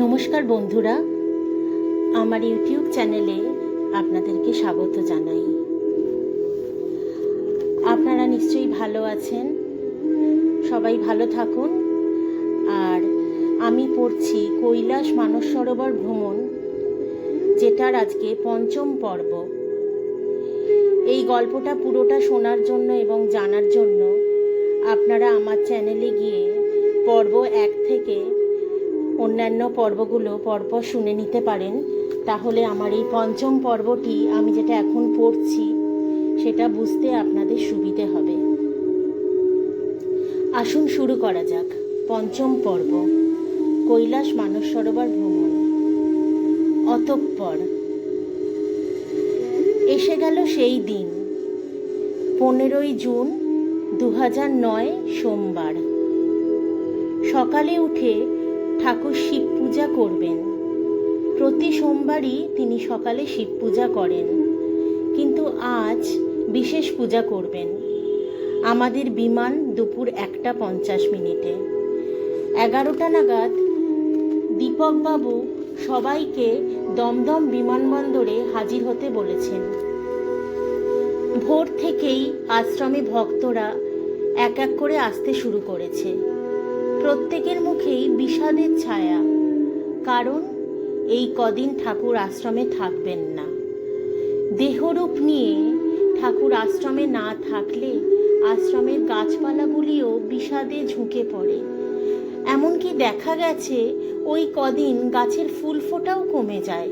নমস্কার বন্ধুরা, আমার ইউটিউব চ্যানেলে আপনাদেরকে স্বাগত জানাই। আপনারা নিশ্চয়ই ভালো আছেন, সবাই ভালো থাকুন। আর আমি পড়ছি কৈলাস মানস সরোবর ভ্রমণ, যেটার আজকে পঞ্চম পর্ব। এই গল্পটা পুরোটা শোনার জন্য এবং জানার জন্য আপনারা আমার চ্যানেলে গিয়ে পর্ব এক থেকে অন্যান্য পর্বগুলো পরপর শুনে নিতে পারেন। তাহলে আমার এই পঞ্চম পর্বটি আমি যেটা এখন পড়ছি, সেটা বুঝতে আপনাদের সুবিধে হবে। আসুন শুরু করা যাক। পঞ্চম পর্ব, কৈলাস মানস সরোবর ভ্রমণ। অতঃপর এসে গেল সেই দিন, পনেরোই জুন দু নয় সোমবার। সকালে উঠে ঠাকুর শিব পূজা করবেন। প্রতি সোমবারই তিনি সকালে শিব পূজা করেন। কিন্তু আজ বিশেষ পূজা করবেন। আমাদের বিমান দুপুর একটা পঞ্চাশ মিনিটে। এগারোটা নাগাদ দীপকবাবু সবাইকে দমদম বিমানবন্দরে হাজির হতে বলেছেন। ভোর থেকেই আশ্রমে ভক্তরা এক এক করে আসতে শুরু করেছে। প্রত্যেকের মুখেই বিষাদের ছায়া, কারণ এই কদিন ঠাকুর আশ্রমে থাকবেন না। দেহরূপ নিয়ে ঠাকুর আশ্রমে না থাকলে আশ্রমের গাছপালাগুলিও বিষাদে ঝুঁকে পড়ে। এমনকি দেখা গেছে, ওই কদিন গাছের ফুল ফোটাও কমে যায়।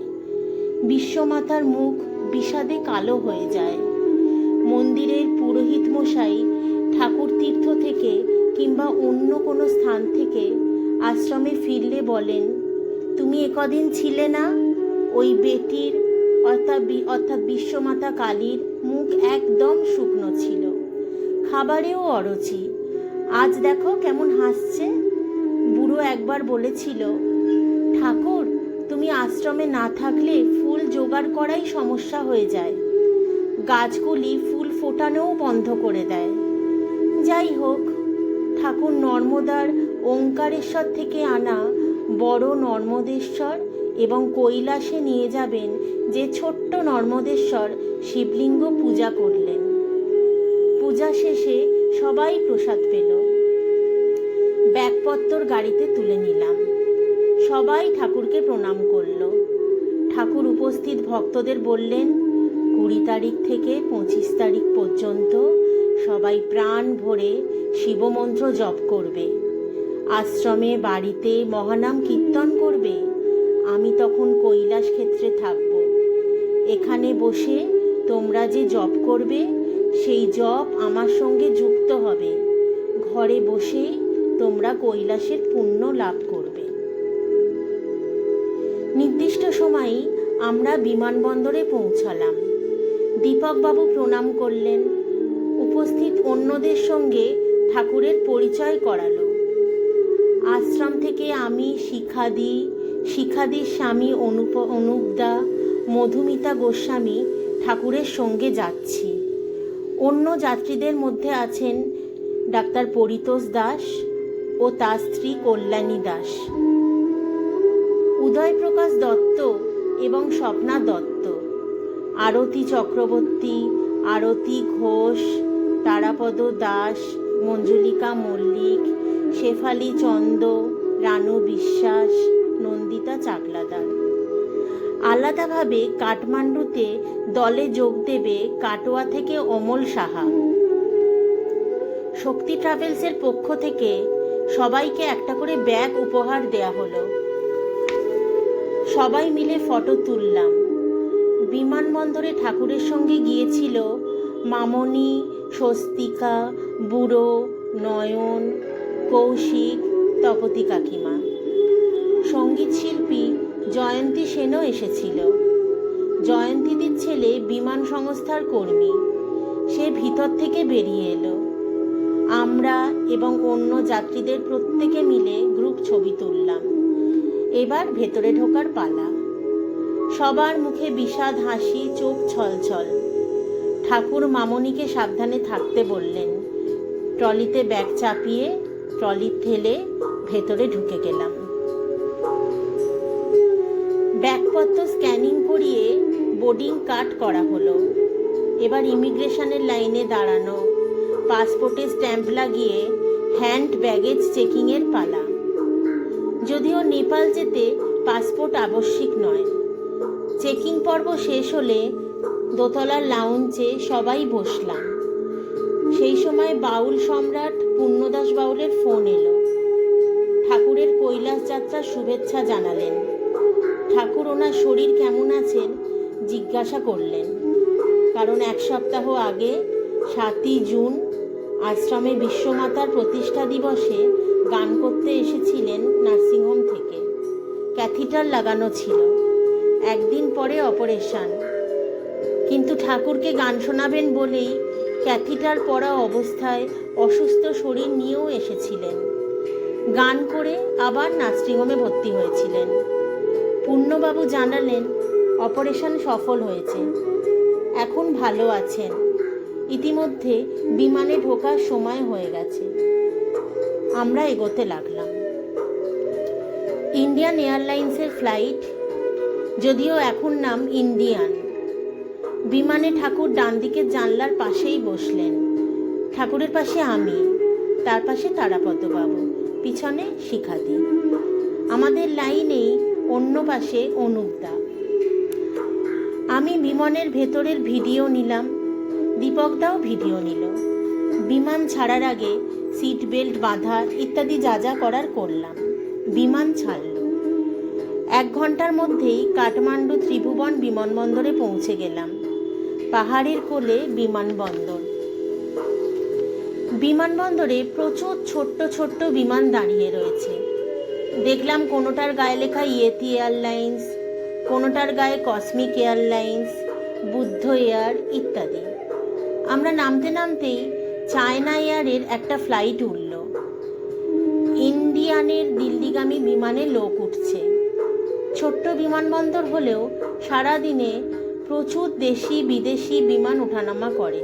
বিশ্বমাতার মুখ বিষাদে কালো হয়ে যায়। মন্দিরের পুরোহিত মশাই ঠাকুর তীর্থ থেকে কিংবা অন্য কোনো স্থান থেকে আশ্রমে ফিরলে বলেন, তুমি একদিন ছিলে না? ওই বেটির অর্থাৎ অর্থাৎ বিশ্বমাতা কালীর মুখ একদম শুকনো ছিল। খাবারেও অরুচি। আজ দেখো কেমন হাসছে। বুড়ো একবার বলেছিল, ঠাকুর, তুমি আশ্রমে না থাকলে ফুল জোগাড় করাই সমস্যা হয়ে যায়। গাছগুলি ফুল ফোটানোও বন্ধ করে দেয়। যাই হোক, ঠাকুর নর্মদার ওঙ্কারেশ্বর থেকে আনা বড় নর্মদেশ্বর এবং কৈলাসে নিয়ে যাবেন যে ছোট্ট নর্মদেশ্বর শিবলিঙ্গ পূজা করলেন। পূজা শেষে সবাই প্রসাদ পেল। ব্যাগপত্তর গাড়িতে তুলে নিলাম। সবাই ঠাকুরকে প্রণাম করল। ঠাকুর উপস্থিত ভক্তদের বললেন কুড়ি তারিখ থেকে পঁচিশ তারিখ পর্যন্ত সবাই প্রাণ ভরে শিবমন্ত্র জপ করবে। আশ্রমে বাড়িতে মহানাম কীর্তন করবে। আমি তখন কৈলাস ক্ষেত্রে থাকব। এখানে বসে তোমরা যে জপ করবে, সেই জপ আমার সঙ্গে যুক্ত হবে। ঘরে বসেই তোমরা কৈলাসের পুণ্য লাভ করবে। নির্দিষ্ট সময়েই আমরা বিমানবন্দরে পৌঁছালাম। দীপকবাবু প্রণাম করলেন। উপস্থিত অন্যদের সঙ্গে ঠাকুরের পরিচয় করালো। আশ্রম থেকে আমি শিখাদি, শিখাদির স্বামী অনুপ, অনুপদা, মধুমিতা গোস্বামী ঠাকুরের সঙ্গে যাচ্ছি। অন্য যাত্রীদের মধ্যে আছেন ডাক্তার পরিতোষ দাস ও তার স্ত্রী কল্যাণী দাস। উদয়প্রকাশ দত্ত এবং স্বপ্না দত্ত। আরতি চক্রবর্তী, আরতি ঘোষ, তারাপদ দাস, মঞ্জুলিকা মল্লিক, শেফালি চন্দ, রানু বিশ্বাস, নন্দিতা চাকলাদার। আলাদাভাবে কাঠমান্ডুতে দলে যোগ দেবে কাটোয়া থেকে অমল সাহা। শক্তি ট্রাভেলসের পক্ষ থেকে সবাইকে একটা করে ব্যাগ উপহার দেয়া হলো। সবাই মিলে ফটো তুললাম। বিমানবন্দরে ঠাকুরের সঙ্গে গিয়েছিল মামনি, স্বস্তিকা, বুড়ো, নয়ন, কৌশিক, তপতি কাকিমা। সংগীত শিল্পী জয়ন্তী সেনও এসেছিল। জয়ন্তীদির ছেলে বিমান সংস্থার কর্মী। সে ভিতর থেকে বেরিয়ে এলো। আমরা এবং অন্য যাত্রীদের প্রত্যেকে মিলে গ্রুপ ছবি তুললাম। এবার ভেতরে ঢোকার পালা। সবার মুখে বিষাদ হাসি, চোখ ছলছল। ঠাকুর মামনিকে সাবধানে থাকতে বললেন, ট্রলিতে ব্যাগ চাপিয়ে ট্রলি ঠেলে ভেতরে ঢুকে গেলাম। ব্যাগপত্র স্ক্যানিং করিয়ে বোর্ডিং কাট করা হলো। এবার ইমিগ্রেশনের লাইনে দাঁড়ানো, পাসপোর্টে স্ট্যাম্প লাগিয়ে হ্যান্ড ব্যাগেজ চেকিংয়ের পালা। যদিও নেপাল যেতে পাসপোর্ট আবশ্যিক নয়। চেকিং পর্ব শেষ হলে দোতলার লাউঞ্চে সবাই বসলাম। সেই সময় বাউল সম্রাট পূর্ণদাস বাউলের ফোন এলো। ঠাকুরের কৈলাস যাত্রার শুভেচ্ছা জানালেন। ঠাকুর ওনার শরীর কেমন আছেন জিজ্ঞাসা করলেন। কারণ এক সপ্তাহ আগে, সাতই জুন, আশ্রমে বিশ্বমাতার প্রতিষ্ঠা দিবসে গান করতে এসেছিলেন নার্সিংহোম থেকে। ক্যাথিটার লাগানো ছিল। একদিন পরে অপারেশন। কিন্তু ঠাকুরকে গান শোনাবেন বলেই ক্যাথিটার পরা অবস্থায় অসুস্থ শরীর নিয়েও এসেছিলেন। গান করে আবার নার্সিংহোমে ভর্তি হয়েছিলেন। পূর্ণবাবু জানালেন, অপারেশন সফল হয়েছে। এখন ভালো আছেন। ইতিমধ্যে বিমানে ঢোকার সময় হয়ে গেছে। আমরা এগোতে লাগলাম। ইন্ডিয়ান এয়ারলাইন্সের ফ্লাইট যদিও এখন নাম ইন্ডিয়ান। বিমানে ঠাকুর ডান দিকের জানলার পাশেই বসলেন। ঠাকুরের পাশে আমি, তার পাশে তারাপদবাবু, পিছনে শিখাদি। আমাদের লাইনেই অন্য পাশে অনুপদা। আমি বিমানের ভেতরের ভিডিও নিলাম, দীপকদাও ভিডিও নিল। বিমান ছাড়ার আগে সিট বেল্ট বাঁধা ইত্যাদি যা যা করার করলাম। বিমান ছাড়ল। এক ঘণ্টার মধ্যেই কাঠমান্ডু ত্রিভুবন বিমানবন্দরে পৌঁছে গেলাম। পাহাড়ের কোলে বিমানবন্দর। বিমানবন্দরে প্রচুর ছোট্ট ছোট্ট বিমান দাঁড়িয়ে রয়েছে। দেখলাম কোনোটার গায়ে লেখা ইয়েতি এয়ারলাইন্স, কোনোটার গায়ে কসমিক এয়ারলাইন্স, বুদ্ধ এয়ার ইত্যাদি। আমরা নামতে নামতেই চায়না এয়ারের একটা ফ্লাইট উঠল। ইন্ডিয়ানের দিল্লিগামী বিমানে লোক উঠছে। ছোট্ট বিমানবন্দর হলেও সারাদিনে প্রচুর দেশি বিদেশি বিমান ওঠানামা করে।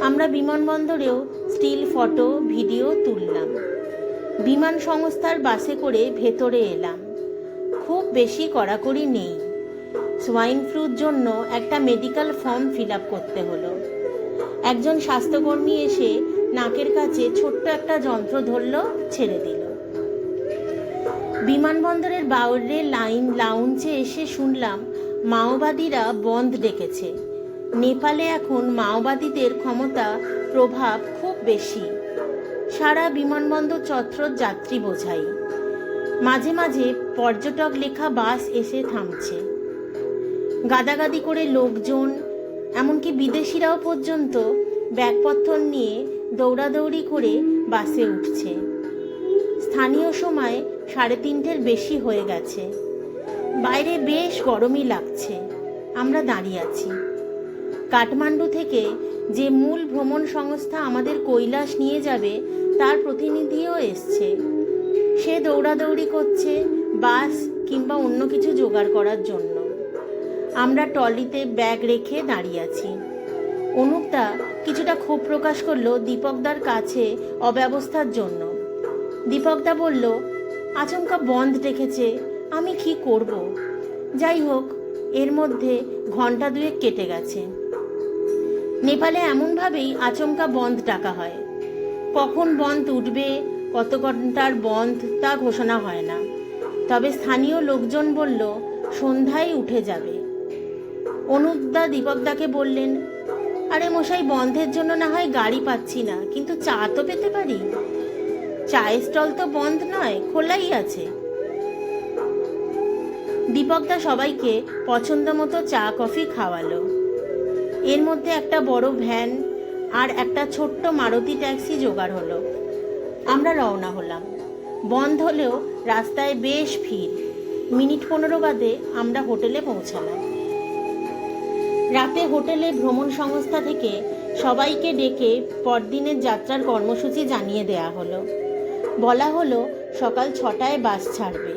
আমরা বিমানবন্দরেও স্টিল ফটো, ভিডিও তুললাম। বিমান সংস্থার বাসে করে ভেতরে এলাম। খুব বেশি কড়াকড়ি নেই। সোয়াইন ফ্লুর জন্য একটা মেডিকেল ফর্ম ফিল আপ করতে হলো। একজন স্বাস্থ্যকর্মী এসে নাকের কাছে ছোট্ট একটা যন্ত্র ধরল, ছেড়ে দিল। বিমানবন্দরের বাউরের লাইন লাউঞ্চে এসে শুনলাম, মাওবাদীরা বন্ধ ডেকেছে। নেপালে এখন মাওবাদীদের ক্ষমতা প্রভাব খুব বেশি। সারা বিমানবন্দর চত্বর যাত্রী বোঝাই। মাঝে মাঝে পর্যটক লেখা বাস এসে থামছে। গাদাগাদি করে লোকজন, এমনকি বিদেশিরাও পর্যন্ত ব্যাগপত্র নিয়ে দৌড়াদৌড়ি করে বাসে উঠছে। স্থানীয় সময় সাড়ে তিনটের বেশি হয়ে গেছে। বাইরে বেশ গরমই লাগছে। আমরা দাঁড়িয়ে আছি। কাঠমান্ডু থেকে যে মূল ভ্রমণ সংস্থা আমাদের কৈলাস নিয়ে যাবে, তার প্রতিনিধিও এসছে। সে দৌড়াদৌড়ি করছে, বাস কিংবা অন্য কিছু জোগাড় করার জন্য। আমরা টলিতে ব্যাগ রেখে দাঁড়িয়ে আছি। অনুপদা কিছুটা ক্ষোভ প্রকাশ করল দীপকদার কাছে অব্যবস্থার জন্য। দীপকদা বলল আচমকা বন্ধ রেখেছে, আমি কি করব? যাই হোক, এর মধ্যে ঘণ্টা দুয়েক কেটে গেছে। নেপালে এমনভাবেই আচমকা বন্ধ ডাকা হয়। কখন বন্ধ উঠবে, কত ঘণ্টার বন্ধ তা ঘোষণা হয় না। তবে স্থানীয় লোকজন বলল, সন্ধ্যায় উঠে যাবে। অনুপদা দীপকদাকে বললেন, আরে মশাই, বন্ধের জন্য না হয় গাড়ি পাচ্ছি না, কিন্তু চা তো পেতে পারি? চায়ের স্টল তো বন্ধ নয়, খোলাই আছে। দীপকদা সবাইকে পছন্দ মতো চা, কফি খাওয়ালো। এর মধ্যে একটা বড় ভ্যান আর একটা ছোট্ট মারুতি ট্যাক্সি জোগাড় হলো। আমরা রওনা হলাম। বন্ধ হলেও রাস্তায় বেশ ভিড়। মিনিট পনেরো বাদে আমরা হোটেলে পৌঁছালাম। রাতে হোটেলে ভ্রমণ সংস্থা থেকে সবাইকে ডেকে পরদিনের যাত্রার কর্মসূচি জানিয়ে দেয়া হলো। বলা হলো সকাল ছটায় বাস ছাড়বে।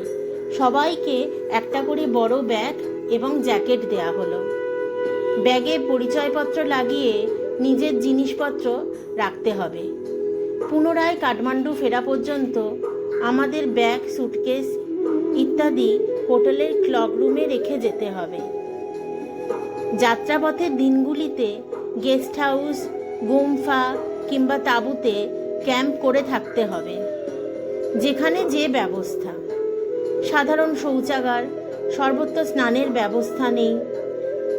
সবাইকে একটা করে বড় ব্যাগ এবং জ্যাকেট দেয়া হলো। ব্যাগে পরিচয়পত্র লাগিয়ে নিজের জিনিসপত্র রাখতে হবে। পুনরায় কাঠমান্ডু ফেরা পর্যন্ত আমাদের ব্যাগ, সুটকেস ইত্যাদি হোটেলের ক্লক রুমে রেখে যেতে হবে। যাত্রাপথের দিনগুলিতে গেস্ট হাউস, গুমফা কিংবা তাঁবুতে ক্যাম্প করে থাকতে হবে। যেখানে যে ব্যবস্থা। সাধারণ শৌচাগার সর্বত্র স্নানের ব্যবস্থা নেই।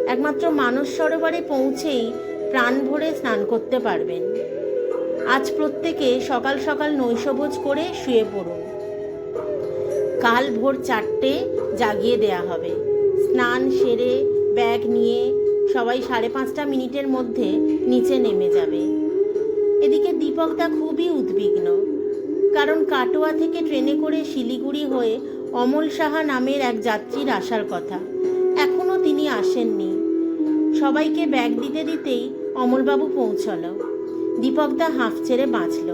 একমাত্র মানস সরোবরে পৌঁছেই প্রাণ ভরে স্নান করতে পারবেন। আজ প্রত্যেকে সকাল সকাল নৈশভোজ করে শুয়ে পড়ুন। কাল ভোর চারটে জাগিয়ে দেয়া হবে। স্নান সেরে, ব্যাগ নিয়ে সবাই সাড়ে পাঁচটা মিনিটের মধ্যে নিচে নেমে যাবে। এদিকে দীপকদা খুবই উদ্বিগ্ন। কারণ কাটোয়া থেকে ট্রেনে করে শিলিগুড়ি হয়ে অমল সাহা নামের এক যাত্রীর আসার কথা। এখনও তিনি আসেননি। সবাইকে ব্যাগ দিতে দিতেই অমলবাবু পৌঁছলো। দীপকদা হাঁফ ছেড়ে বাঁচল।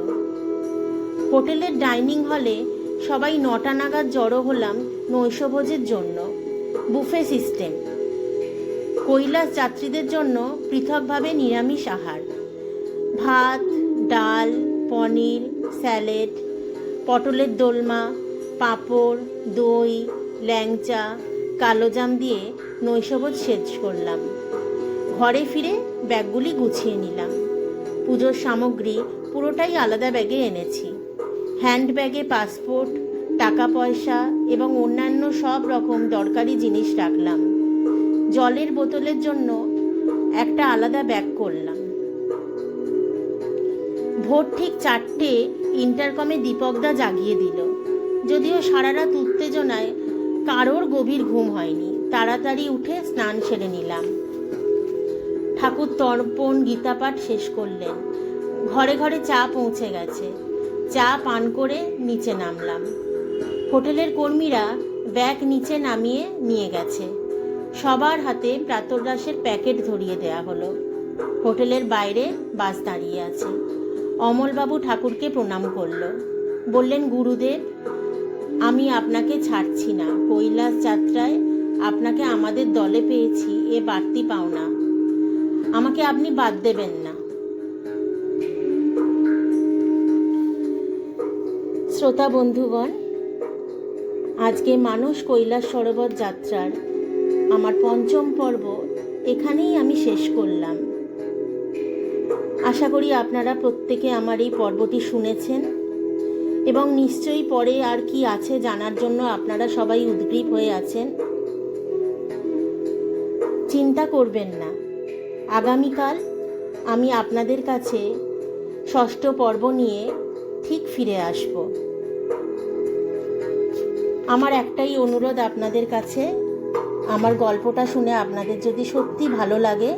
হোটেলের ডাইনিং হলে সবাই নটা নাগাদ জড়ো হলাম নৈশভোজের জন্য। Buffet system. কৈলাস যাত্রীদের জন্য পৃথকভাবে নিরামিষ আহার। ভাত, ডাল, পনির, স্যালেড পটলের দোলমা, পাঁপড়, দই, ল্যাংচা কালোজাম দিয়ে নৈশভোজ শেষ করলাম। ঘরে ফিরে ব্যাগগুলি গুছিয়ে নিলাম। পুজোর সামগ্রী পুরোটাই আলাদা ব্যাগে এনেছি। হ্যান্ড ব্যাগে পাসপোর্ট, টাকা পয়সা এবং অন্যান্য সব রকম দরকারি জিনিস রাখলাম। জলের বোতলের জন্য একটা আলাদা ব্যাগ করলাম। ভোর ঠিক চারটে ইন্টারকমে দীপকদা জাগিয়ে দিল। যদিও সারা রাত উত্তেজনায় কারোর গভীর ঘুম হয়নি। তাড়াতাড়ি উঠে স্নান সেরে নিলাম। ঠাকুর তর্পণ গীতাপাঠ শেষ করলেন। ঘরে ঘরে চা পৌঁছে গেছে। চা পান করে নিচে নামলাম। হোটেলের কর্মীরা ব্যাগ নিচে নামিয়ে নিয়ে গেছে। সবার হাতে প্রাতরাসের প্যাকেট ধরিয়ে দেয়া হলো। হোটেলের বাইরে বাস দাঁড়িয়ে আছে। অমলবাবু ঠাকুরকে প্রণাম করল। বললেন, গুরুদেব, আমি আপনাকে ছাড়ছি না। কৈলাস যাত্রায় আপনাকে আমাদের দলে পেয়েছি, এ বাড়তি পাওনা আমাকে আপনি বাদ দেবেন না। শ্রোতা বন্ধুগণ, আজকে মানস কৈলাস সরোবর যাত্রার আমার পঞ্চম পর্ব এখানেই আমি শেষ করলাম। আশা করি আপনারা প্রত্যেকে আমার এই পর্বটি শুনেছেন এবং নিশ্চয়ই পরে আর কি আছে জানার জন্য আপনারা সবাই উদ্গ্রীব হয়ে আছেন। চিন্তা করবেন না। আগামীকাল আমি আপনাদের কাছে ষষ্ঠ পর্ব নিয়ে ঠিক ফিরে আসব। আমার একটাই অনুরোধ আপনাদের কাছে, আমার গল্পটা শুনে আপনাদের যদি সত্যি ভালো লাগে,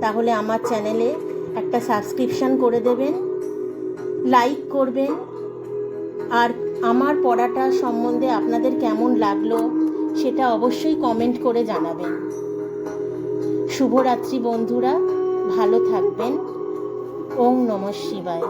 তাহলে আমার চ্যানেলে একটা সাবস্ক্রিপশান করে দেবেন লাইক করবেন, আর আমার পড়াটা সম্বন্ধে আপনাদের কেমন লাগল সেটা অবশ্যই কমেন্ট করে জানাবেন। শুভরাত্রি বন্ধুরা, ভালো থাকবেন। ওং নমঃ শিবায়।